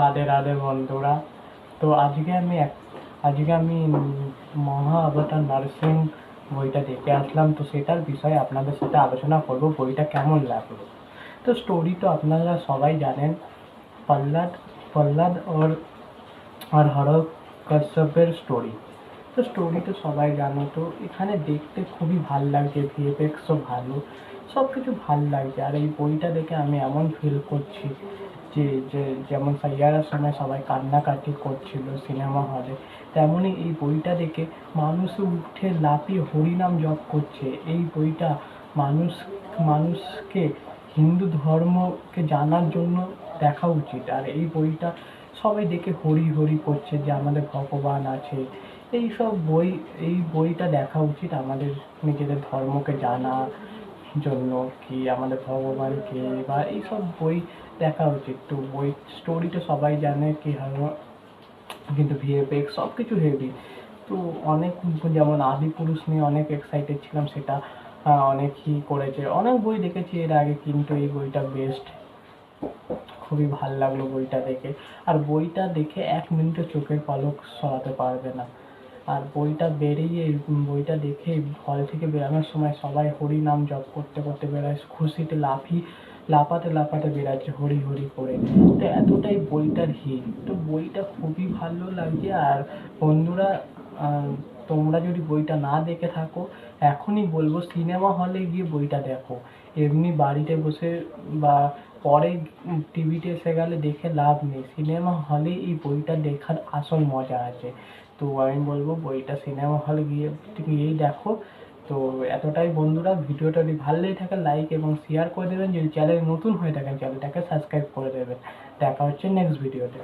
রাধে রাধে বন্ধুরা। তো আজকে আমি আজকে আমি উম মহা অবতার নার্সিং বইটা দেখে আসলাম। তো সেটার বিষয়ে আপনাদের সাথে আলোচনা করব, বইটা কেমন লাগল? তো স্টোরি তো আপনারা সবাই জানেন, প্রহ্লাদ প্রহ্লাদ ওর, আর হরক কশ্যপের স্টোরি তো স্টোরি তো সবাই জানো, তো এখানে দেখতে খুবই ভালো লাগছে ভিএফএক্সও ভালো সব কিছু ভালো লাগছে। আর এই বইটা দেখে আমি এমন ফিল করছি যে যে, যেমন সাইয়ারার সময় সবাই কান্নাকাটি করছিল সিনেমা হলে তেমনই এই বইটা দেখে মানুষ উঠে লাফিয়ে হরিনাম জপ করছে। এই বইটা মানুষ, মানুষকে হিন্দু ধর্মকে জানার জন্য দেখা উচিত। আর এই বইটা সবাই দেখে হরি হরি করছে যে, আমাদের ভগবান আছে। এই সব বই, এই বইটা দেখা উচিত আমাদের নিজেদের ধর্মকে জানা। জন্য কি, আমাদের ভগবান কে, বা এইসব বই দেখা উচিত। তো বই স্টোরি তো সবাই জানে কি কিন্তু ভিএফএক্স সব কিছু হেভি তো অনেক যেমন আদিপুরুষ নিয়ে অনেক এক্সাইটেড ছিলাম, সেটা অনেকই করেছে। অনেক বই দেখেছি এর আগে, কিন্তু এই বইটা বেস্ট খুবই ভালো লাগল বইটা দেখে। আর বইটা দেখে এক মিনিটও চোখের পলক সরাতে পারবে না। আর বইটা বেরিয়ে বইটা দেখে হল থেকে বেরানোর সময় সবাই হরি নাম জপ করতে করতে বেরোয়। খুশিতে লাফি, লাফাতে লাফাতে বেরাচ্ছে হরি হরি করে। তো এতটাই বইটার হিট তো বইটা খুবই ভালো লাগছে আর বন্ধুরা তোমরা যদি বইটা না দেখে থাকো, এখনই বলব সিনেমা হলে গিয়ে বইটা দেখো। এমনি বাড়িতে বসে বা পরে টিভিতে এসে গেলে দেখে লাভ নেই। সিনেমা হলে এই বইটা দেখার আসল মজা আছে। তো আমি বলব বইটা সিনেমা হলে গিয়ে গিয়েই দেখো। তো এতটাই বন্ধুরা, ভিডিওটা যদি ভালো লেগে থাকে লাইক এবং শেয়ার করে দেবেন। যদি চ্যানেল নতুন হয়ে থাকেন চ্যানেলটাকে সাবস্ক্রাইব করে দেবেন। দেখা হচ্ছে নেক্সট ভিডিওতে